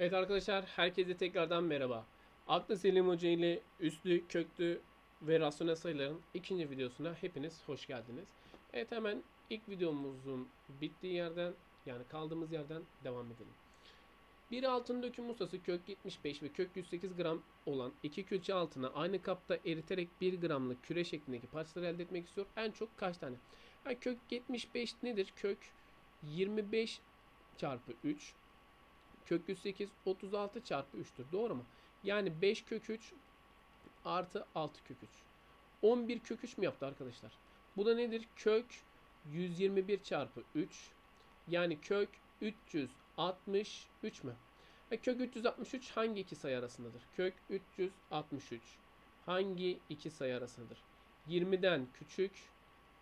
Evet arkadaşlar herkese tekrardan merhaba. Aklı Selim Hoca ile üstlü, köklü ve rasyonel sayıların ikinci videosuna hepiniz hoş geldiniz. Evet hemen ilk videomuzun bittiği yerden yani kaldığımız yerden devam edelim. Bir altın döküm ustası kök 75 ve kök 108 gram olan iki külçe altına aynı kapta eriterek 1 gramlık küre şeklindeki parçaları elde etmek istiyor. En çok kaç tane? Ha, kök 75 nedir? Kök 25 çarpı 3 kök 108 36 çarpı 3'tür. Doğru mu? Yani 5 kök 3 artı 6 kök 3. 11 kök 3 mü yaptı arkadaşlar? Bu da nedir? Kök 121 çarpı 3. Yani kök 363 mü? E kök 363 hangi iki sayı arasındadır? Kök 363 hangi iki sayı arasındadır? 20'den küçük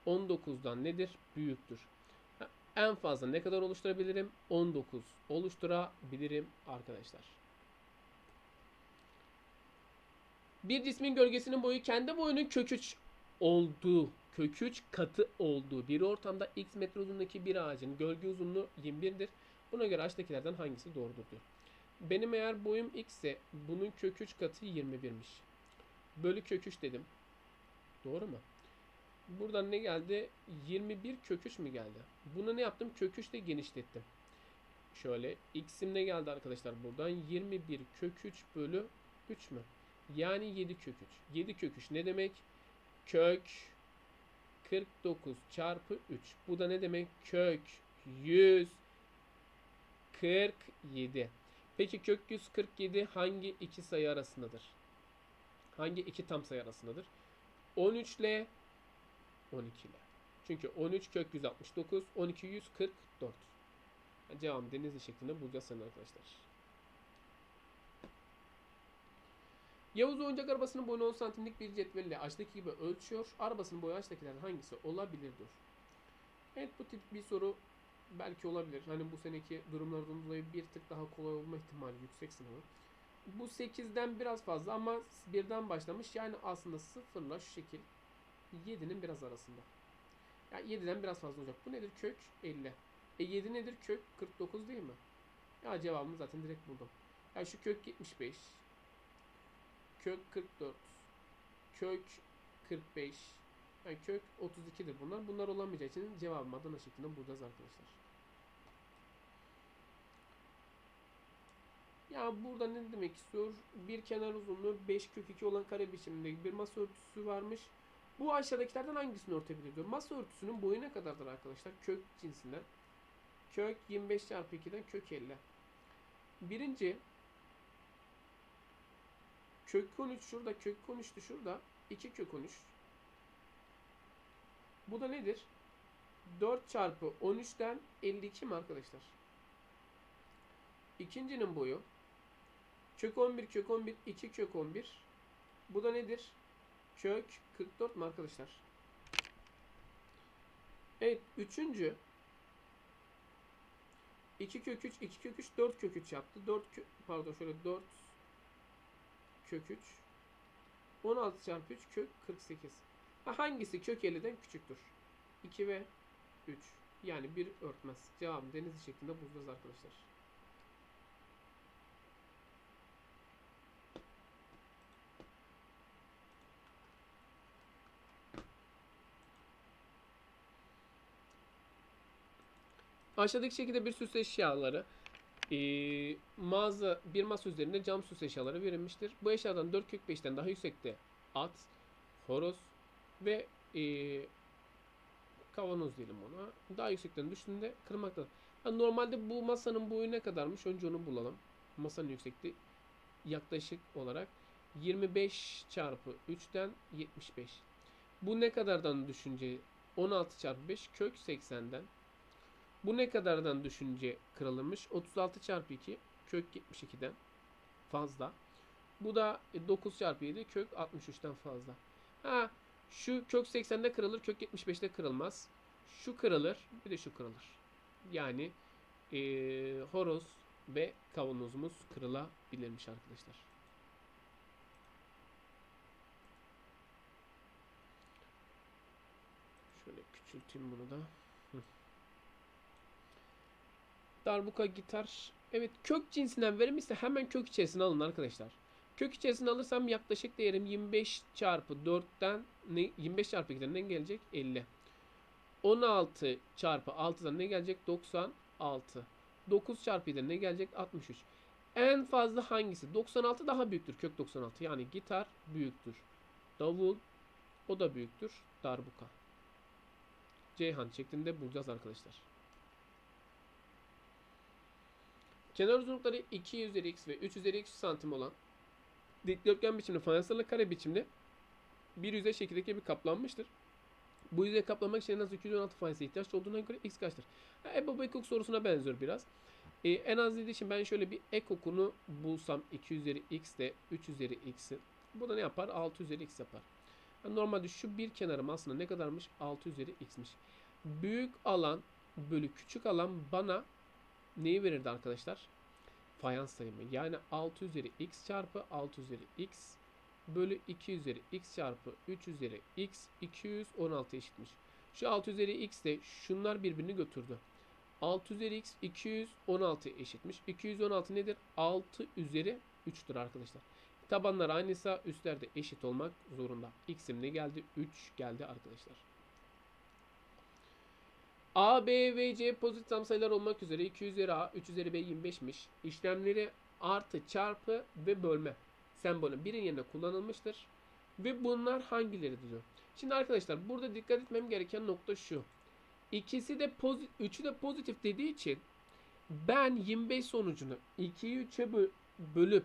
19'dan nedir? Büyüktür. En fazla ne kadar oluşturabilirim? 19 oluşturabilirim arkadaşlar. Bir cismin gölgesinin boyu kendi boyunun kök 3 olduğu, kök 3 katı olduğu bir ortamda x metre uzunluğundaki bir ağacın gölge uzunluğu 21'dir. Buna göre aşağıdakilerden hangisi doğrudur diyor. Benim eğer boyum x ise bunun kök 3 katı 21'miş. Bölü kök 3 dedim. Doğru mu? Buradan ne geldi? 21 kök 3 mü geldi? Bunu ne yaptım? Kök 3 de genişlettim. Şöyle x'im ne geldi arkadaşlar buradan? 21 kök 3 bölü 3 mü? Yani 7 kök 3. 7 kök 3 ne demek? Kök 49 çarpı 3. Bu da ne demek? Kök 147. Peki kök 147 hangi iki sayı arasındadır? Hangi iki tam sayı arasındadır? 13 ile 12 ile. Çünkü 13 kök 169, 12 144. Yani cevabı denizli şeklinde bulacağız arkadaşlar. Yavuz oyuncak arabasının boyunu 10 santimlik bir cetvelle aşağıdaki gibi ölçüyor. Arabasının boyu aşağıdakilerden hangisi olabilir diyor. Evet bu tip bir soru belki olabilir. Hani bu seneki durumlardan dolayı bir tık daha kolay olma ihtimali yüksek sınavı. Bu 8'den biraz fazla ama birden başlamış. Yani aslında sıfırla şu şekil 7'nin biraz arasında. Yani 7'den biraz fazla olacak. Bu nedir? Kök 50. E 7 nedir? Kök 49 değil mi? Ya cevabımı zaten direkt buldum. Ya şu kök 75. Kök 44. Kök 45. Yani kök 32'dir bunlar. Bunlar olamayacağı için cevabımı Adana şeklinde bulacağız arkadaşlar. Ya burada ne demek istiyor? Bir kenar uzunluğu 5 kök 2 olan kare biçimindeki bir masa örtüsü varmış. Bu aşağıdakilerden hangisini örtebilir diyor. Masa örtüsünün boyu ne kadardır arkadaşlar? Kök cinsinden. Kök 25 çarpı 2'den kök 50. Birinci kök 13 şurada kök 13'tü şurada. 2 kök 13. Bu da nedir? 4 çarpı 13'ten 52 mi arkadaşlar? İkincinin boyu kök 11 kök 11 2 kök 11. Bu da nedir? Kök 44 mi arkadaşlar? Evet. Üçüncü. 2 kök 3, 2 kök 3, 4 kök 3 yaptı. 4 kök, pardon şöyle 4 kök 3. 16 çarpı 3 kök 48. Ha, hangisi kök 50'den küçüktür? 2 ve 3. Yani bir örtmez. Cevabı denizli şeklinde bulacağız arkadaşlar. Aşağıdaki şekilde bir süs eşyaları e, mağaza bir masa üzerinde cam süs eşyaları verilmiştir. Bu eşyadan 4 kök 5'ten daha yüksekte at, horoz ve e, kavanoz diyelim ona. Daha yüksekten düştüğünde kırmakta. Yani normalde bu masanın boyu ne kadarmış? Önce onu bulalım. Masanın yüksekliği yaklaşık olarak 25 çarpı 3'ten 75. Bu ne kadardan düşünce 16 çarpı 5 kök 80'den bu ne kadardan düşünce kırılmış? 36 çarpı 2 kök 72'den fazla. Bu da 9 çarpı 7 kök 63'ten fazla. Ha şu kök 80'de kırılır kök 75'te kırılmaz. Şu kırılır bir de şu kırılır. Yani eee, horoz ve kavanozumuz kırılabilirmiş arkadaşlar. Şöyle küçülteyim bunu da. Darbuka gitar Evet kök cinsinden verilmişse hemen kök içerisine alın arkadaşlar. Kök içerisine alırsam yaklaşık değerim 25 çarpı 4'ten ne 25 çarpı 2'den ne gelecek? 50. 16 çarpı 6'dan ne gelecek? 96. 9 çarpı 7'den ne gelecek? 63. En fazla hangisi? 96 daha büyüktür. Kök 96. Yani gitar büyüktür. Davul o da büyüktür. Darbuka. Ceyhan şeklinde bulacağız arkadaşlar. Kenar uzunlukları 2 üzeri x ve 3 üzeri x santim olan dikdörtgen biçimde fayanslarla kare biçimde bir yüzey şekildeki bir kaplanmıştır. Bu yüzeyi kaplamak için en az 216 fayansa ihtiyaç olduğuna göre x kaçtır? Ha, EBOB ekok sorusuna benziyor biraz. Ee, en az dediği için ben şöyle bir ekokunu bulsam 2 üzeri x de 3 üzeri x'i. Bu da ne yapar? 6 üzeri x yapar. Ha, normalde şu bir kenarım aslında ne kadarmış? 6 üzeri x'miş. Büyük alan bölü küçük alan bana neyi verirdi arkadaşlar? Fayans sayımı. Yani 6 üzeri x çarpı 6 üzeri x bölü 2 üzeri x çarpı 3 üzeri x 216 eşitmiş. Şu 6 üzeri x de şunlar birbirini götürdü. 6 üzeri x 216 eşitmiş. 216 nedir? 6 üzeri 3'tür arkadaşlar. Tabanlar aynıysa üstler de eşit olmak zorunda. X'im ne geldi? 3 geldi arkadaşlar. A, B ve C pozitif tam sayılar olmak üzere 2 üzeri A, 3 üzeri B 25'miş. İşlemleri artı, çarpı ve bölme sembolü birin yerine kullanılmıştır. Ve bunlar hangileridir. Şimdi arkadaşlar burada dikkat etmem gereken nokta şu. İkisi de pozitif, üçü de pozitif dediği için ben 25 sonucunu 2'yi 3'e bölüp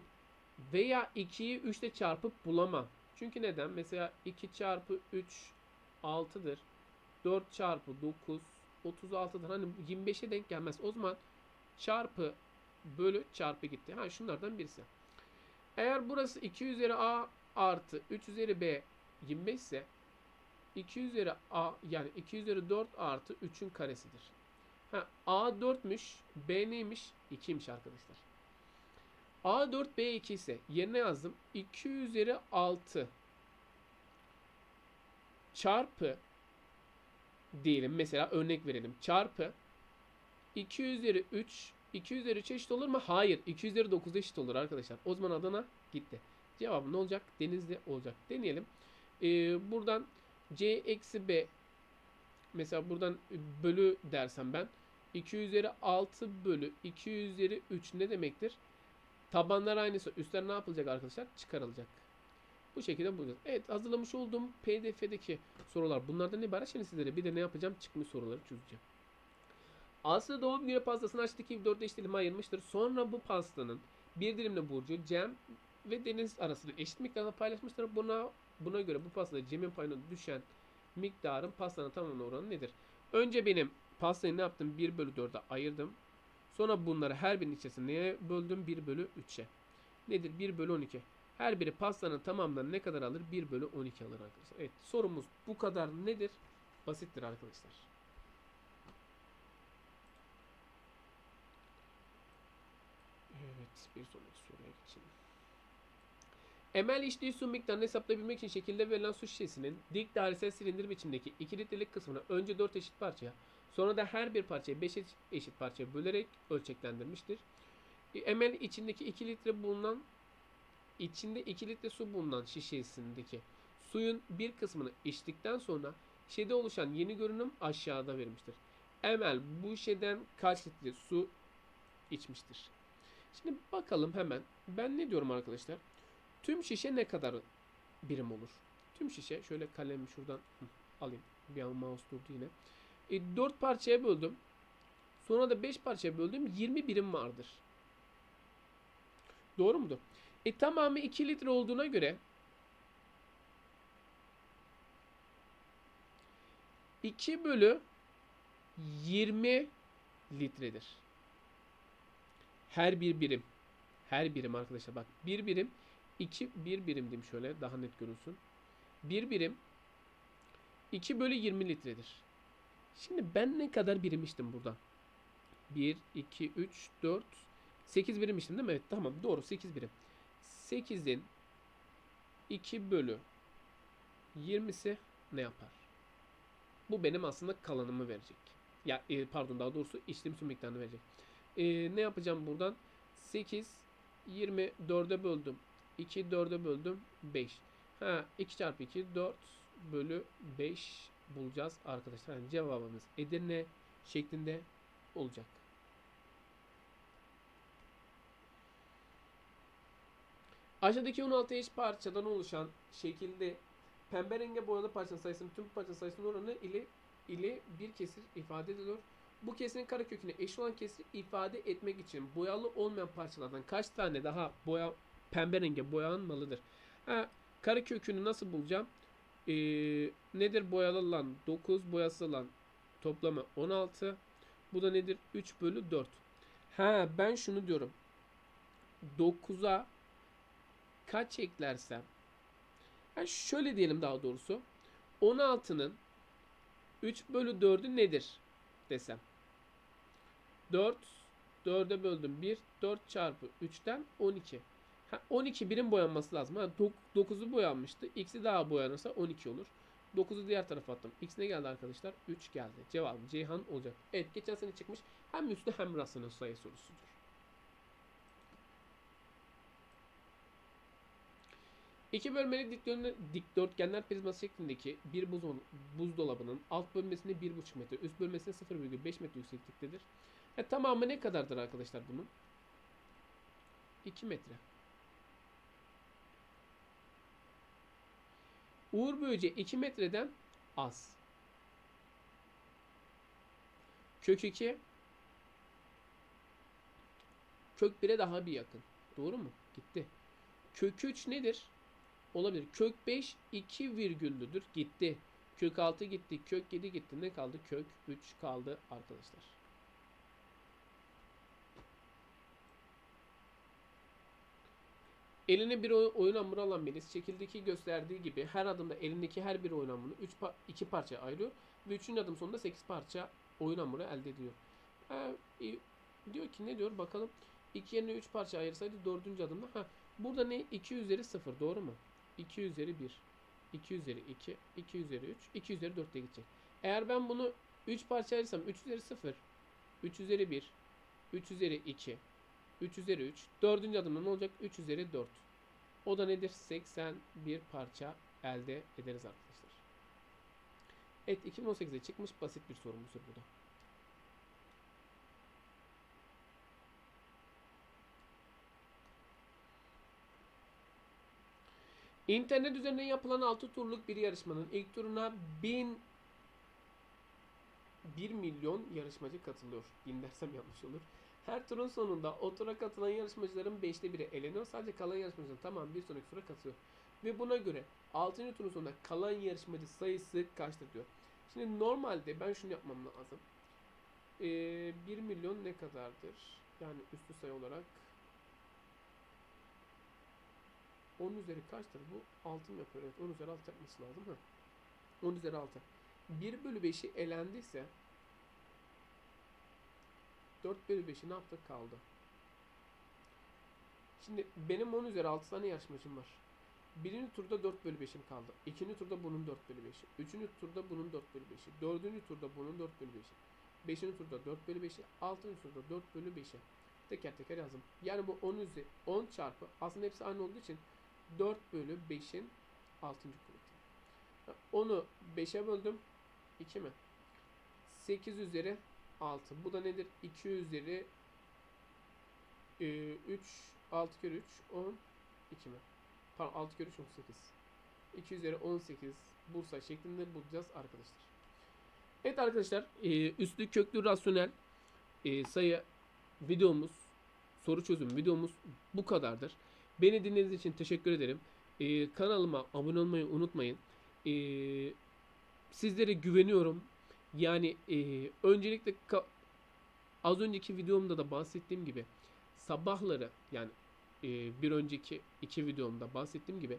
veya 2'yi 3 ile çarpıp bulamam. Çünkü neden? Mesela 2 çarpı 3 6'dır. 4 çarpı 9 36'dır. Hani 25'e denk gelmez. O zaman çarpı bölü çarpı gitti. Ha şunlardan birisi. Eğer burası 2 üzeri a artı 3 üzeri b 25 ise 2 üzeri a yani 2 üzeri 4 artı 3'ün karesidir. Ha, a 4'müş b neymiş? 2'ymiş arkadaşlar. a 4 b 2 ise yerine yazdım. 2 üzeri 6 çarpı diyelim mesela örnek verelim. Çarpı 2 üzeri 3 2 üzeri 3 eşit olur mu? Hayır. 2 üzeri 9 eşit olur arkadaşlar. O zaman Adana gitti. Cevabı ne olacak? Denizli olacak. Deneyelim. Ee, buradan C eksi B mesela buradan bölü dersem ben 2 üzeri 6 bölü 2 üzeri 3 ne demektir? Tabanlar aynısı. Üstler ne yapılacak arkadaşlar? Çıkarılacak. Bu şekilde bulacağız. Evet hazırlamış olduğum pdf'deki sorular bunlardan ibaret. Şimdi sizlere bir de ne yapacağım? Çıkmış soruları çözeceğim. Aslı doğum günü pastasını açtık ki 4 eşit dilime ayırmıştır. Sonra bu pastanın bir dilimle Burcu, Cem ve Deniz arasında eşit miktarda paylaşmıştır. Buna buna göre bu pastada Cem'in payına düşen miktarın pastanın tamamına oranı nedir? Önce benim pastayı ne yaptım? 1 bölü 4'e ayırdım. Sonra bunları her birinin içerisine neye böldüm? 1 bölü 3'e. Nedir? 1 bölü 12. Her biri pastanın tamamından ne kadar alır? 1 bölü 12 alır arkadaşlar. Evet sorumuz bu kadar nedir? Basittir arkadaşlar. Evet bir sonraki soruya geçelim. Emel içtiği su miktarını hesaplayabilmek için şekilde verilen su şişesinin dik dairesel silindir biçimdeki 2 litrelik kısmını önce 4 eşit parçaya sonra da her bir parçayı 5 eşit parçaya bölerek ölçeklendirmiştir. E, Emel içindeki 2 litre bulunan içinde 2 litre su bulunan şişesindeki suyun bir kısmını içtikten sonra şişede oluşan yeni görünüm aşağıda verilmiştir. Emel bu şişeden kaç litre su içmiştir? Şimdi bakalım hemen. Ben ne diyorum arkadaşlar? Tüm şişe ne kadar birim olur? Tüm şişe şöyle kalemi şuradan alayım. Bir an mouse durdu yine. E, 4 parçaya böldüm. Sonra da 5 parçaya böldüm. 20 birim vardır. Doğru mudur? E tamamı 2 litre olduğuna göre 2 bölü 20 litredir. Her bir birim. Her birim arkadaşlar bak. Bir birim 2 bir birim diyeyim şöyle daha net görünsün. Bir birim 2 bölü 20 litredir. Şimdi ben ne kadar birim içtim buradan? 1, 2, 3, 4, 8 birim içtim değil mi? Evet tamam doğru 8 birim. 8'in 2 bölü 20'si ne yapar? Bu benim aslında kalanımı verecek. Ya e, pardon daha doğrusu içtiğim su miktarını verecek. Ee, ne yapacağım buradan? 8 24'e böldüm. 2 4'e böldüm. 5. Ha 2 çarpı 2 4 bölü 5 bulacağız arkadaşlar. Yani cevabımız Edirne şeklinde olacak. Aşağıdaki 16 eş parçadan oluşan şekilde pembe renge boyalı parça sayısının tüm parça sayısının oranı ile ile bir kesir ifade edilir. Bu kesirin kareköküne eş olan kesiri ifade etmek için boyalı olmayan parçalardan kaç tane daha boya pembe renge boyanmalıdır? Ha, karekökünü nasıl bulacağım? Ee, nedir boyalı olan 9 boyasız olan toplamı 16. Bu da nedir? 3 bölü 4. Ha ben şunu diyorum. 9'a kaç eklersem. Yani şöyle diyelim daha doğrusu. 16'nın 3 bölü 4'ü nedir desem. 4 4'e böldüm 1 4 çarpı 3'ten 12 ha, 12 birim boyanması lazım. Ha, 9'u boyanmıştı. X'i daha boyanırsa 12 olur. 9'u diğer tarafa attım. X ne geldi arkadaşlar? 3 geldi. Cevabım Ceyhan olacak. Evet geçen sene çıkmış hem üstü hem rastlanan sayı sorusudur İki bölmeli dikdörtgenler, prizması şeklindeki bir buz, buzdolabının alt bölmesinde 1,5 metre, üst bölmesinde 0,5 metre yüksekliktedir. E, tamamı ne kadardır arkadaşlar bunun? 2 metre. Uğur böceği 2 metreden az. Kök 2 kök 1'e daha bir yakın. Doğru mu? Gitti. Kök 3 nedir? Olabilir. Kök 5 2 virgüllüdür. Gitti. Kök 6 gitti. Kök 7 gitti. Ne kaldı? Kök 3 kaldı arkadaşlar. Eline bir oyun hamuru alan Melis şekildeki gösterdiği gibi her adımda elindeki her bir oyun hamurunu 3 pa 2 parça ayırıyor ve 3. adım sonunda 8 parça oyun hamuru elde ediyor. Ha, diyor ki ne diyor bakalım 2 yerine 3 parça ayırsaydı 4. adımda ha burada ne 2 üzeri 0 doğru mu? 2 üzeri 1, 2 üzeri 2, 2 üzeri 3, 2 üzeri 4 diye gidecek. Eğer ben bunu 3 parça ayırsam 3 üzeri 0, 3 üzeri 1, 3 üzeri 2, 3 üzeri 3, 4. adımda ne olacak? 3 üzeri 4. O da nedir? 81 parça elde ederiz arkadaşlar. Evet 2018'de çıkmış basit bir sorumuzdur bu da. İnternet üzerinden yapılan 6 turluk bir yarışmanın ilk turuna 1000 1 milyon yarışmacı katılıyor. Bin dersem yanlış olur. Her turun sonunda o tura katılan yarışmacıların 5'te biri eleniyor. Sadece kalan yarışmacıların tamam bir sonraki tura katılıyor. Ve buna göre 6. turun sonunda kalan yarışmacı sayısı kaçtır diyor. Şimdi normalde ben şunu yapmam lazım. Ee, 1 milyon ne kadardır? Yani üstü sayı olarak 10 üzeri kaçtır bu? 6 mı yapıyor? Evet 10 üzeri 6 yapması lazım. Ha. 10 üzeri 6. 1 bölü 5'i elendiyse 4 bölü 5'i ne yaptı? Kaldı. Şimdi benim 10 üzeri 6 tane yarışmacım var. Birinci turda 4 bölü 5'im kaldı. İkinci turda bunun 4 bölü 5'i. Üçüncü turda bunun 4 bölü 5'i. Dördüncü turda bunun 4 bölü 5'i. Beşinci turda 4 bölü 5'i. Altıncı turda 4 bölü 5'i. Teker teker yazdım. Yani bu 10 üzeri 10 çarpı aslında hepsi aynı olduğu için 4 bölü 5'in 6. kuvveti. Onu 5'e böldüm. 2 mi? 8 üzeri 6. Bu da nedir? 2 üzeri e, 3 6 kere 3 10 2 mi? Pardon 6 kere 3 18. 2 üzeri 18 Bursa şeklinde bulacağız arkadaşlar. Evet arkadaşlar e, üstlü köklü rasyonel e, sayı videomuz soru çözüm videomuz bu kadardır. Beni dinlediğiniz için teşekkür ederim. Ee, kanalıma abone olmayı unutmayın. Ee, sizlere güveniyorum. Yani e, öncelikle az önceki videomda da bahsettiğim gibi sabahları yani e, bir önceki iki videomda bahsettiğim gibi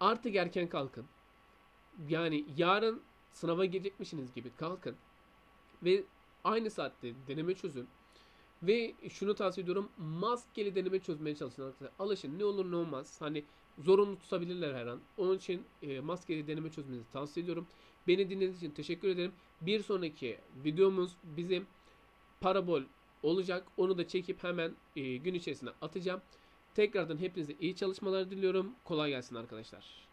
artık erken kalkın. Yani yarın sınava girecekmişsiniz gibi kalkın ve aynı saatte deneme çözün. Ve şunu tavsiye ediyorum. Maskeli deneme çözmeye çalışın arkadaşlar. Alışın ne olur ne olmaz. Hani zorunlu tutabilirler her an. Onun için e, maskeli deneme çözmenizi tavsiye ediyorum. Beni dinlediğiniz için teşekkür ederim. Bir sonraki videomuz bizim parabol olacak. Onu da çekip hemen e, gün içerisinde atacağım. Tekrardan hepinize iyi çalışmalar diliyorum. Kolay gelsin arkadaşlar.